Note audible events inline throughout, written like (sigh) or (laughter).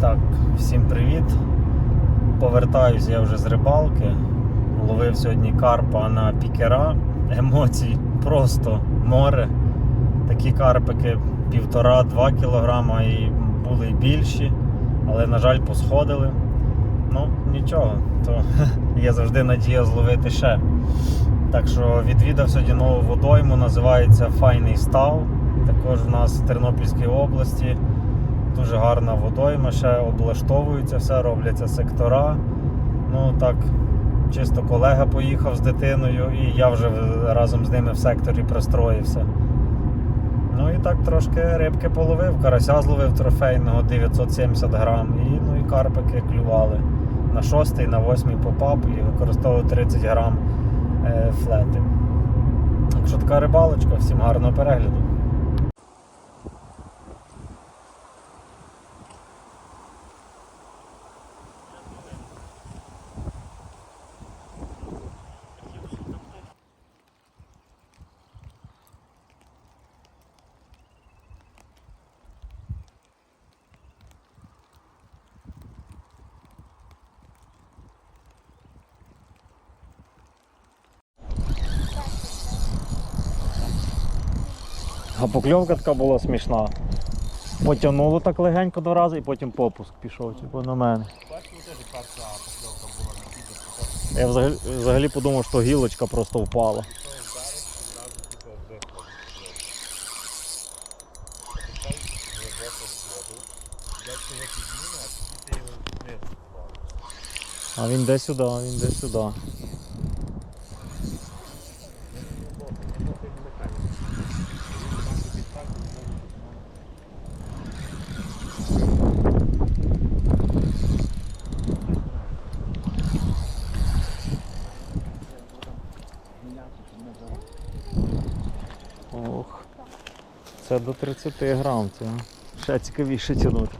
Так, всім привіт. Повертаюсь я вже з рибалки. Ловив сьогодні карпа на пікера. Емоцій просто море. Такі карпики півтора-два кілограма і були й більші, але, на жаль, посходили. Ну, нічого, то (laughs) є завжди надія зловити ще. Так що відвідав сьогодні нову водойму, називається Файний Став. Також у нас в Тернопільській області. Дуже гарна водойма, ще облаштовується все, робляться сектора. Ну так, чисто колега поїхав з дитиною, і я вже разом з ними в секторі пристроївся. Ну і так трошки рибки половив, карася зловив трофейного 970 грам, і, ну, і карпики клювали. На шостий, на восьмий попап і використовував 30 грам е, флети. Так що така рибалочка, всім гарного перегляду. А покльовка така була смішна. Потягнуло так легенько два рази і потім попуск пішов, типу на мене. Я взагалі, взагалі подумав, що гілочка просто впала. А він де сюди, він де сюди. До 30 грам, це ще цікавіше тягнути.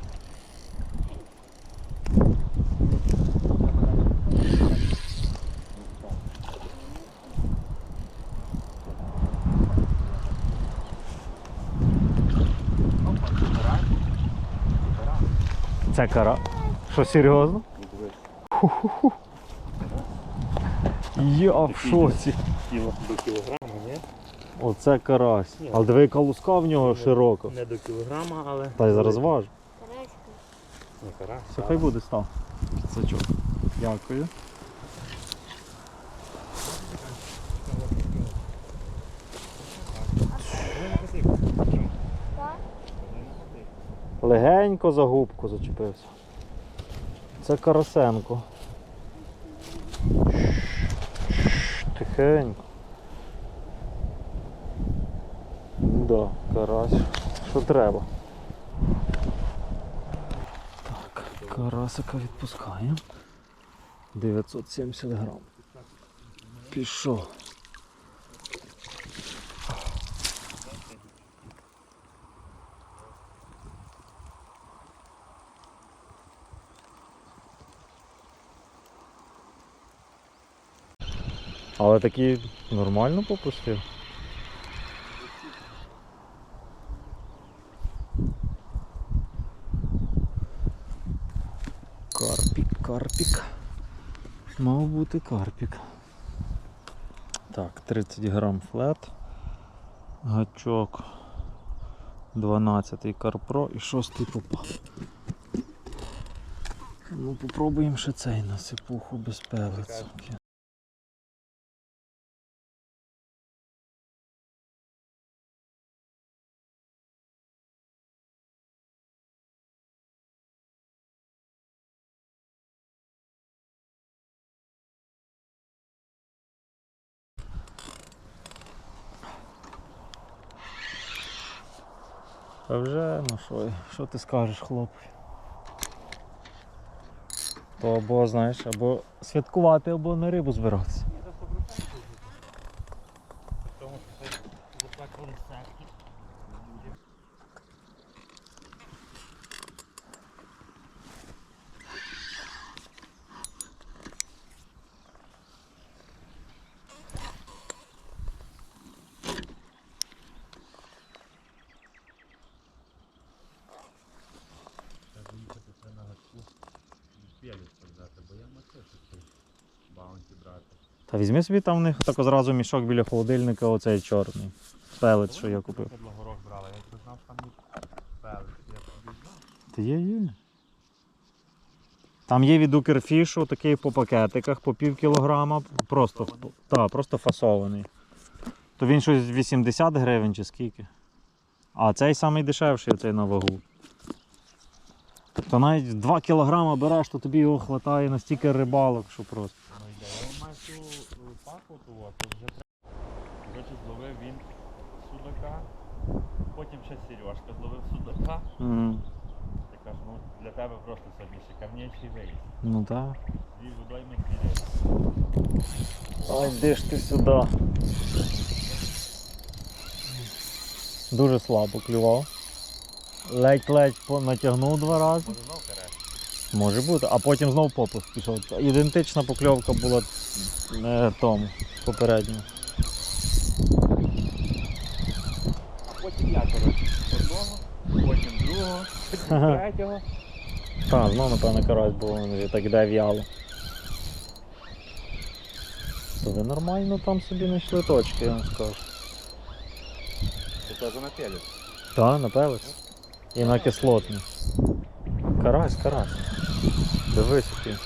Це кара. Що серйозно? Ху-ху-ху. Я в шоці. До кілограма, ні? Оце карась. Ні. Але диви, яка луска в нього широка. Не до кілограма, але. Та й зараз важу. Не кара. Все, хай буде став. Підсачок. Дякую. Легенько за губку зачепився. Це Карасенко. Тихенько. Да, карась. Що треба? Так, карасика відпускаємо. 970 грам. Пішов. Але такий нормально попустив. Карпік, карпік. Мав бути карпік. Так, 30 грам флет. Гачок. 12 карпро і 6 попав. Ну, попробуємо ще цей насипуху без пелицю. А вже, ну що, що ти скажеш, хлоп? То або, знаєш, або святкувати, або на рибу збиратися. Та візьми собі там у них так зразу мішок біля холодильника, оцей чорний. Пелець, що я купив. Та є, є. Там є від Укрфішу такий по пакетиках, по пів кілограма, просто, та, просто фасований. То він щось 80 гривень чи скільки. А цей самий дешевший, цей на вагу. То навіть 2 кілограма береш, то тобі його вистачає на стільки рибалок, що просто. Ну йде. Я маю цю е, вже. Коротше, зловив він судака, потім ще Сережка зловив судака. Мгм. Я кажу, ну для тебе просто сьогодні шикарніший виїзд. Ну так. Дві водойми дві риби. Ой, де ж ти сюди? Дуже слабо клював. Ледь-ледь натягнув два рази. Може знов карась? Може бути, а потім знов попуск пішов. Ідентична покльовка була е, тому попередньому. А потім я коротше одного, потім другого, потім третього. Так, знов, напевно, карась він вже так іде в'яло. То ви нормально там собі знайшли точки, я вам скажу. Це теж на пелець. Так, на пелець. І на кислотний. Карась, карась. Дивись який.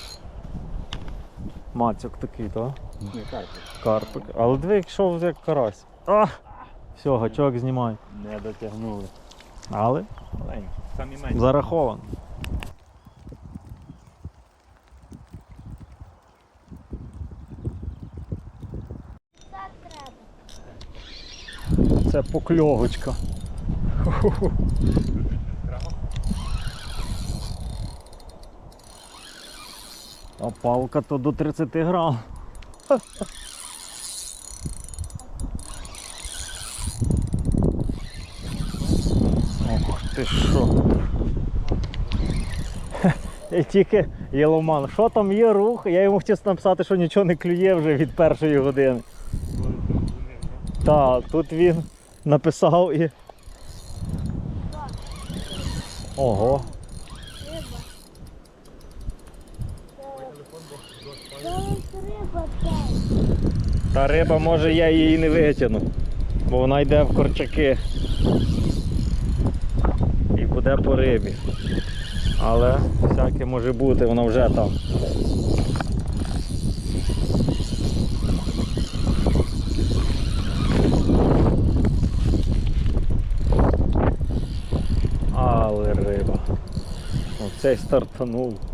Мацьок такий, так? Не так. Карпик. Але диви, якщо як карась. А! Все, гачок знімай. Не дотягнули. Але. Самі менші. зараховано. Це покльовочка. Ху-ху-ху. А палка то до 30 грам. Ох ти що. І тільки Єломан, що там є рух? Я йому хотів написати, що нічого не клює вже від першої години. Так, тут він написав і. Ого. Риба. Це риба цей. Та риба, може я її не витягну, бо вона йде в корчаки. І буде по рибі. Але всяке може бути, вона вже там. Але риба. Оцей стартанув.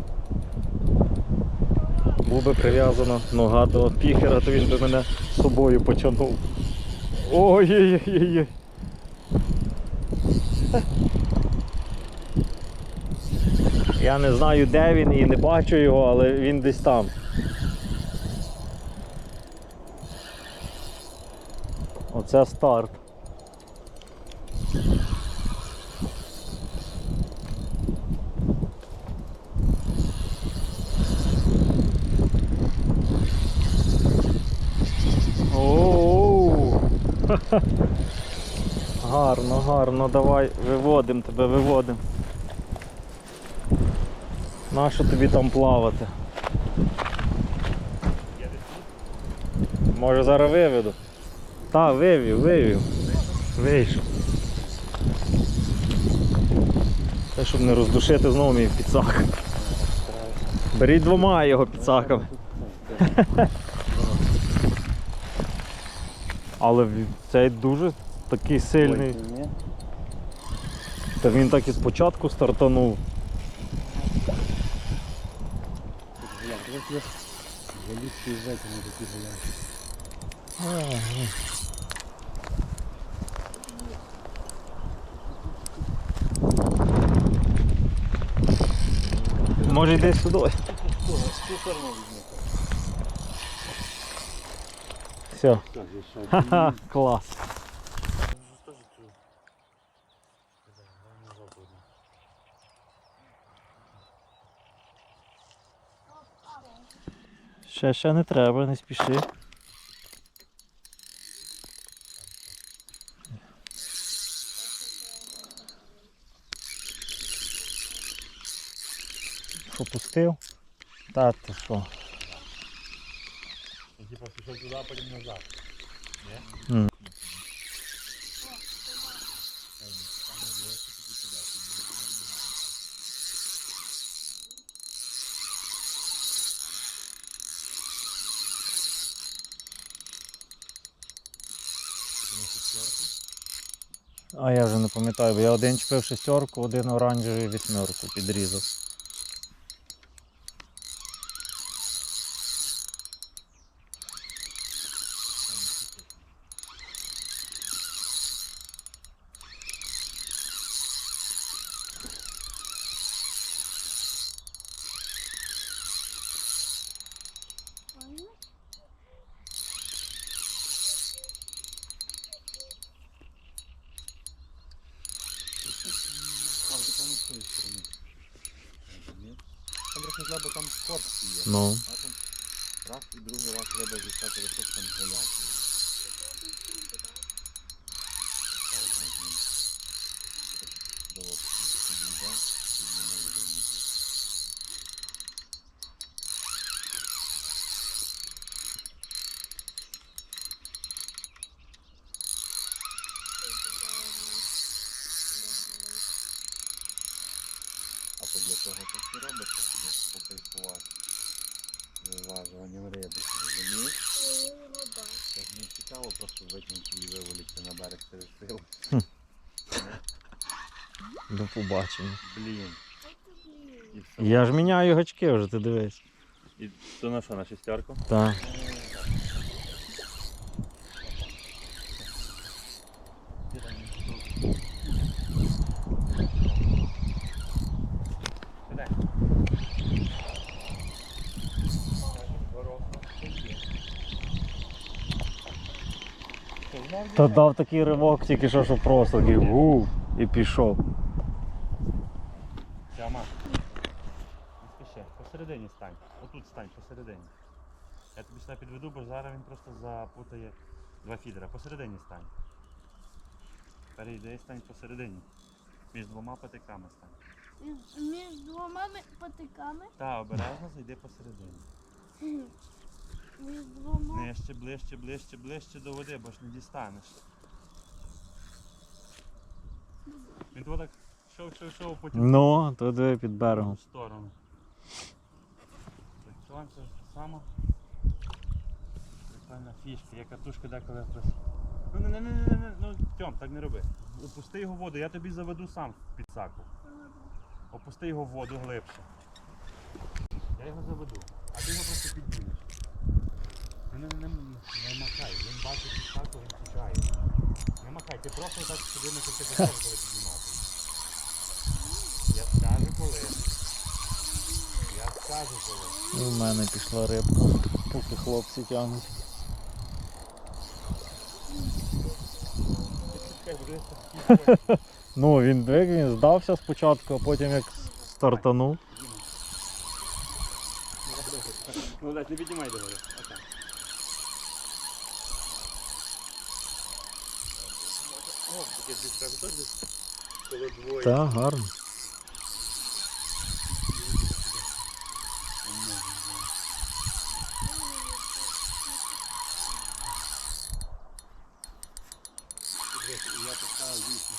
Був би прив'язана нога до піхера, то він би мене з собою потягнув. Ой-ой-ой. Я не знаю де він і не бачу його, але він десь там. Оце старт. Гарно, давай виводимо тебе, виводимо. Нащо тобі там плавати? Може зараз виведу? Та, вивів, вивів. Вийшов. Те, щоб не роздушити знову мій підсак. Беріть двома його підсаками. Але цей дуже такий сильний. Та він так і спочатку стартанув. Може йди сюди. Все. Ха-ха, клас. Ще ще не треба, не спіши. Що пустив? Та ти що? Ну, Типа пішов туди, потім назад. Ні? А я вже не пам'ятаю, бо я один чіпив шестерку, один оранжевий вісьмерку підрізав. registratorów jest tam pojawił. Побачення. Блін. І все. Я ж міняю гачки вже, ти дивись. І то на що, на шестерку? Так. Та дав такий ривок, тільки що, що просто такий гу і пішов. Тяма. Не спіши, посередині стань. Отут стань, посередині. Я тобі сюди підведу, бо зараз він просто запутає два фідера. Посередині стань. Перейди, стань посередині. Між двома патиками стань. Між- двома ми- патиками. Та, обережно зайди посередині. Між двома. Нижче, ближче, ближче, ближче до води, бо ж не дістанеш. Він так шов, шов, шов, потім Ну, то диви під в берегом. сторону. Так, сонце ж само. Прикольна фішка, я катушка деколи хтось. Ну не, не, не, не, не, ну Тьом, так не роби. Опусти його в воду, я тобі заведу сам в підсаку. Опусти його в воду глибше. Я його заведу, а ти його просто піднімеш. Не, не, не, не махай, він бачить підсаку, він тікає. Не махай, ти просто так сюди не коли піднімати. Я скажу коли. І в мене пішла рибка, поки хлопці тягнуть. (laughs) Ну, він диви, він здався спочатку, а потім як стартанув. Ну так, не піднімай до О, таке десь треба теж. Так, гарно. І я поставив вісім.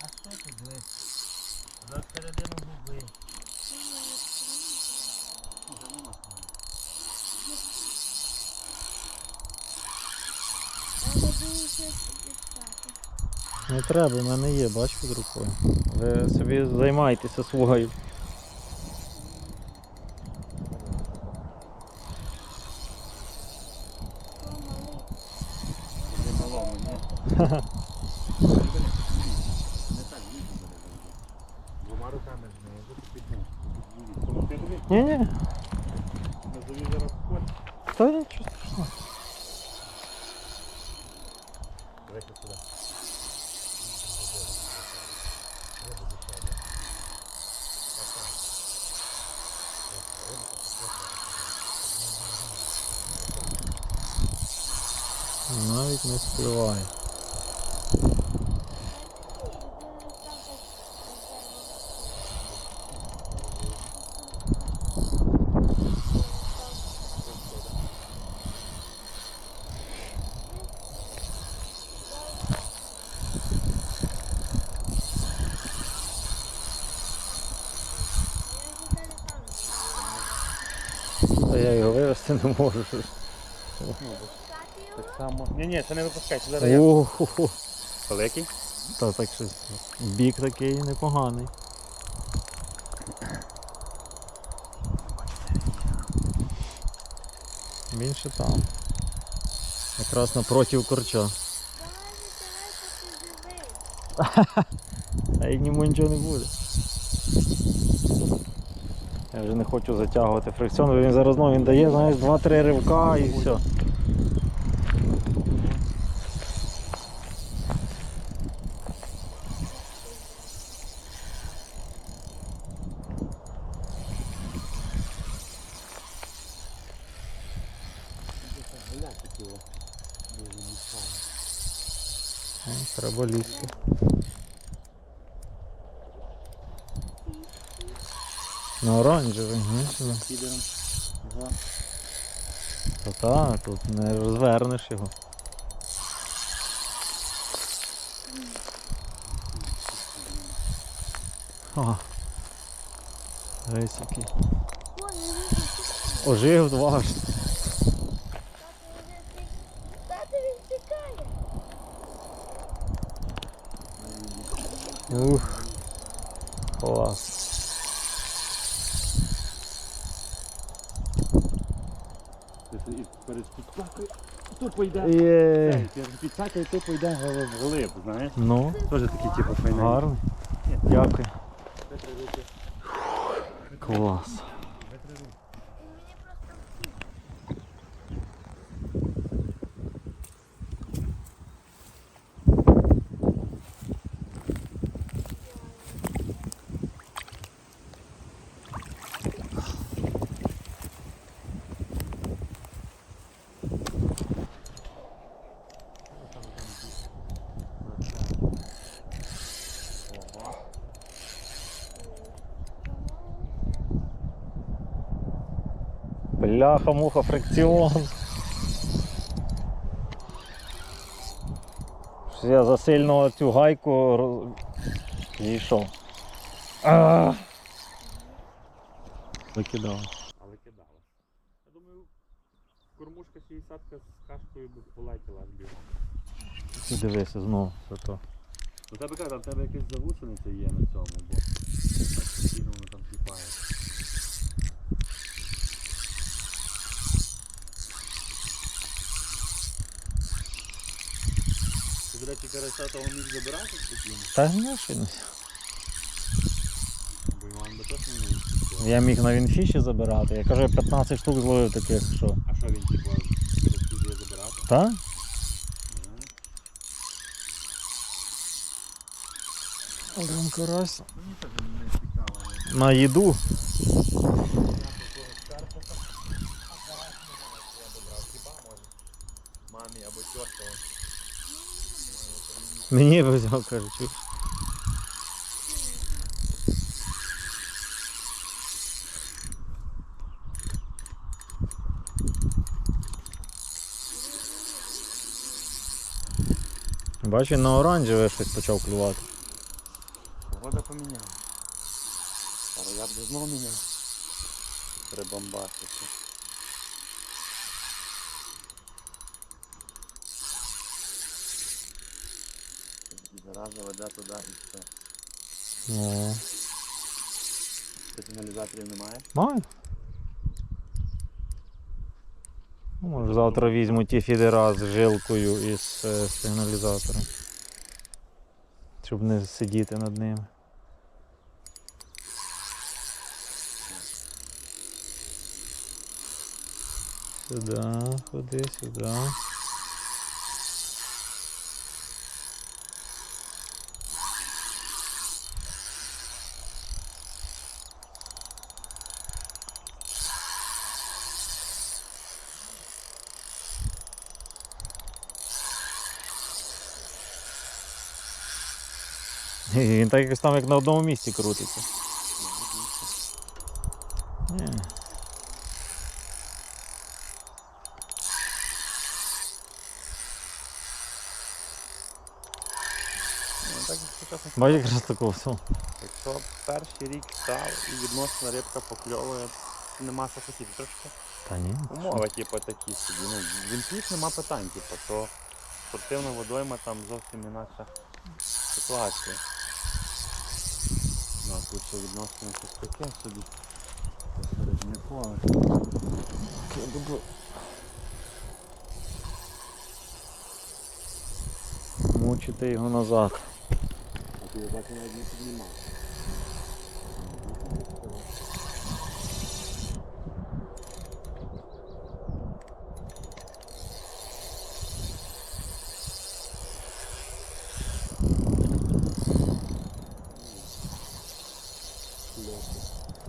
А що ти дивись? За середину губи. Я дивлюся підсаки. Не треба, в мене є, бач під рукою. Ви собі займайтеся своєю. навіть не співає. Та я його вирости не можу. Ну, само. Ні, ні, це не випускай, це зараз я. Великий? та так щось. Бік такий непоганий. Більше там. Якраз напротив корча. (laughs) А й йому нічого не буде. Я вже не хочу затягувати фрикціон, бо він зараз ну, він дає, знаєш, 2-3 ривка і все. Е, Треба лізти. На оранжевий, ні? Підером. Ага. Та тут не розвернеш його. О, Дивись який. Ожив дваж. Тато він тікає. Ух. Тупо йде. Є. Перед підсакою тупо йде вглиб, знаєш? Ну, Теж такий типу файний. гарно. Дякую. Клас. Він мені просто Бляха, муха, фрикціон. Я засильно цю гайку роз- зійшов. Але кидала. Я думаю, кормушка 60 з кашкою би полетіла бігом. Дивися знову. Це то. У тебе кажуть, там в тебе якась загусениця є на цьому, бо так постійно воно там кліпає. До речі, карася того міг забирати спокійно, Та ні, що не. бо Іван би точно не відпустив. Я міг на вінфіші забирати. Я кажу, я 15 штук зловив таких, що. А що він типу розповідає забирати? Та? Один карась. Мені теж не цікаво. На їду. Мені б взяв, каже, чуєш. На оранжеве щось почав клювати. Погода поміняла. Але я б не знову міняв. Прибамбасити. Зараза все. Ну, Сигналізаторів немає? маю. Ну, Може завтра візьму ті фідера з жилкою і з е, сигналізатором. Щоб не сидіти над ними. Сюди, ходи, сюди. Він так якось там як на одному місці крутиться. Ні. Бачиш якраз такого всього. Якщо перший рік став і відносно рибка покльовує, нема що хотіти. Трошки Та ні. Умови, типу, такі собі. Ну, в інфіш нема питань, типу, то спортивна водойма там зовсім інакша ситуація. Ну, а тут ще відносно щось таке собі. Посередникове. Мучити його назад. А ти так навіть не піднімав.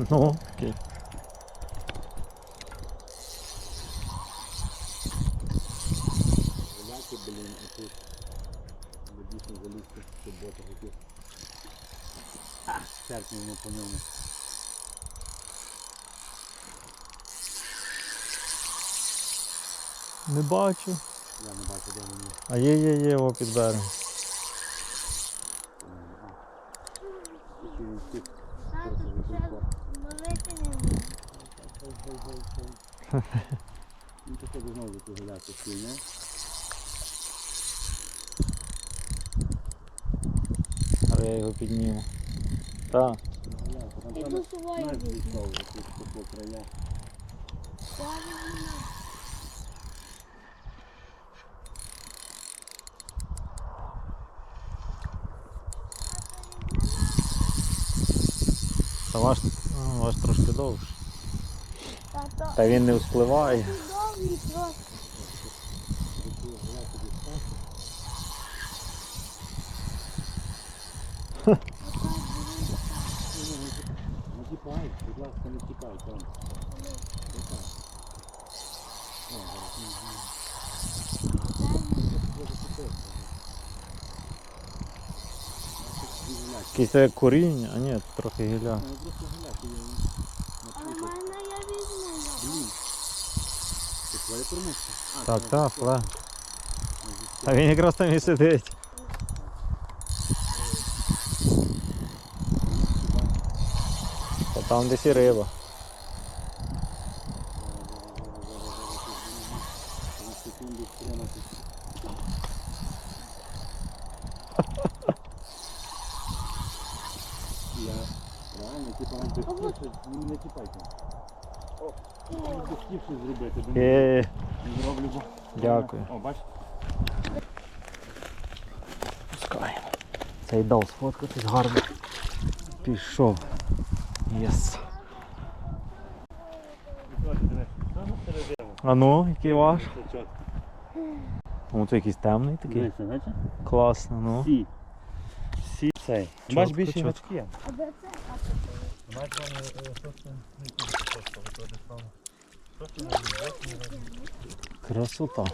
Ну, окей. Гуляти, блін, а тут ми дійсно залізти в суботу хотів. Серпнемо по ньому. Не бачу. Я не бачу, де мені. А є, є, є, о, під берегом. Тільки він втік. Тато, ще ловити не вмію. Він походу знову тут гуляти сильно. Але я його підніму. Так. Знаєш, по края. Та ваш, ваш трошки довше. Та він не вспливає. тікай, будь ласка, не тікай, там. Якийсь це коріння, а ні, трохи гілля. Ну просто гуляти його А в напутати. мене я візьму. його. Блін. Це твоя кормушка? Так, так, фле. все. Вже все. А він якраз там і сидить. Та там десь і риба. Я реально, типа, ну не тіпайте. Хотів щось зробити, Е, зроблю, бо... Дякую. О, бач? пускаємо. Цей дав сфоткатись гарно. Пішов. Єс. А ну, який ваш? Це. О, це якийсь темний такий. Дивися, бачиш? Класно, ну. Всі. Всі цей. Чітко, Бач, більше чітко. гачки. А де це? А це Красота.